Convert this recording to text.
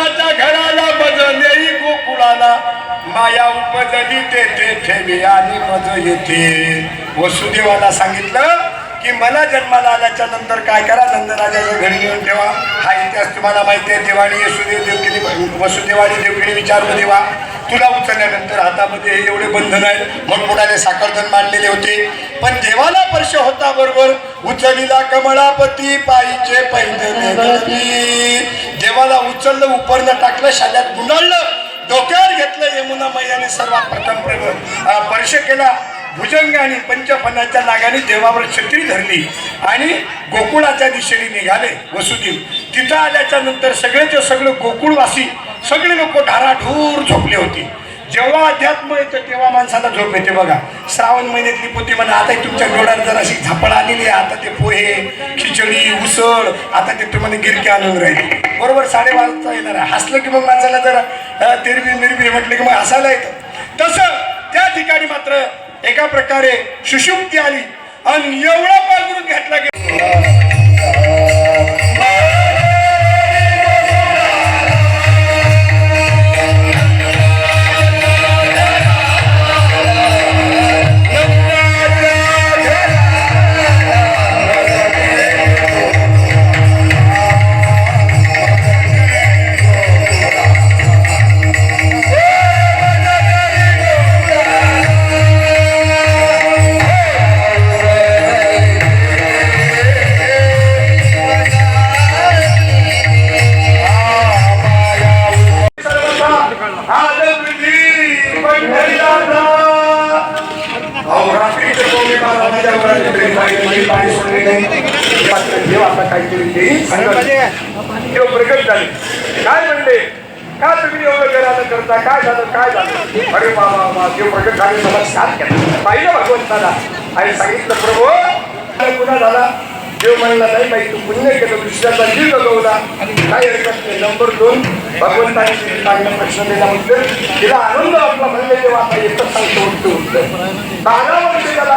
पंताच्या घराला बजले गोकुळाला माया उपजली ते ठेवी आणि मज येते. वसुदेवाला सांगितलं की मला जन्माला आल्याच्यानंतर काय करा? नंदराजाच्या घरी येऊन ठेवा. हा इतिहास तुम्हाला माहिती आहे. देवाने येसुदेव देवकिनी वसुदेवाने देवकिनी विचारलं देवा. तुला उचलल्यानंतर हातामध्ये हे एवढे बंधन आहेत. मोठमोठाले साखरधन मांडलेले होते. पण देवाला स्पर्श होता बरोबर उचलीला कमळापती पायीचे पैंजने देवाला उचललं उपरनं टाकलं शाल्यात गुंडाळलं डोक्यावर घेतलं यमुना मैयाने सर्वात प्रथम स्पर्श केला. भुजंग आणि पंचफणाच्या नागाने देवावर छत्री धरली आणि गोकुळाच्या दिशेने निघाले वसुदेव. तिथं आल्याच्यानंतर सगळेचे सगळे गोकुळवासी सगळे लोक ढाराढूर झोपले होते. जेव्हा अध्यात्म येतं तेव्हा माणसाला झोप येते बघा. श्रावण महिन्यातली पोती म्हणा आता तुमच्या डोळ्यात जर अशी झापड आलेली आहे आता ते पोहे खिचडी उसळ आता ते तुम्हाला गिरके आणून राहिले. बरोबर साडे वाजता येणार आहे. हसलं की मग माणसाला जर तिरबी मिरबी म्हटलं की मग हसायला येतं. तसं त्या ठिकाणी मात्र एका प्रकारे सुशुक्ती आली. आणि एवढा पांघरून घेतला गेला. प्रकट झाले काय म्हणले का तुम्ही एवढं घरानं करता काय झालं काय झालं अरे बाबा देव प्रगट झाले मला साथ केला पाहिलं भगवंताला आणि सांगितलं प्रभू काय झाला? देव म्हणला नाही बाई तू पुण्य केलं विश्वाचा जीव गगवला काय हरकत नाही. नंबर दोन भगवंताने तिने चांगला प्रश्न दिला म्हणतो तिला आनंद वाटला म्हणजे तेव्हा आता येतच सांगतो उठतो. बारा वर्ष त्याला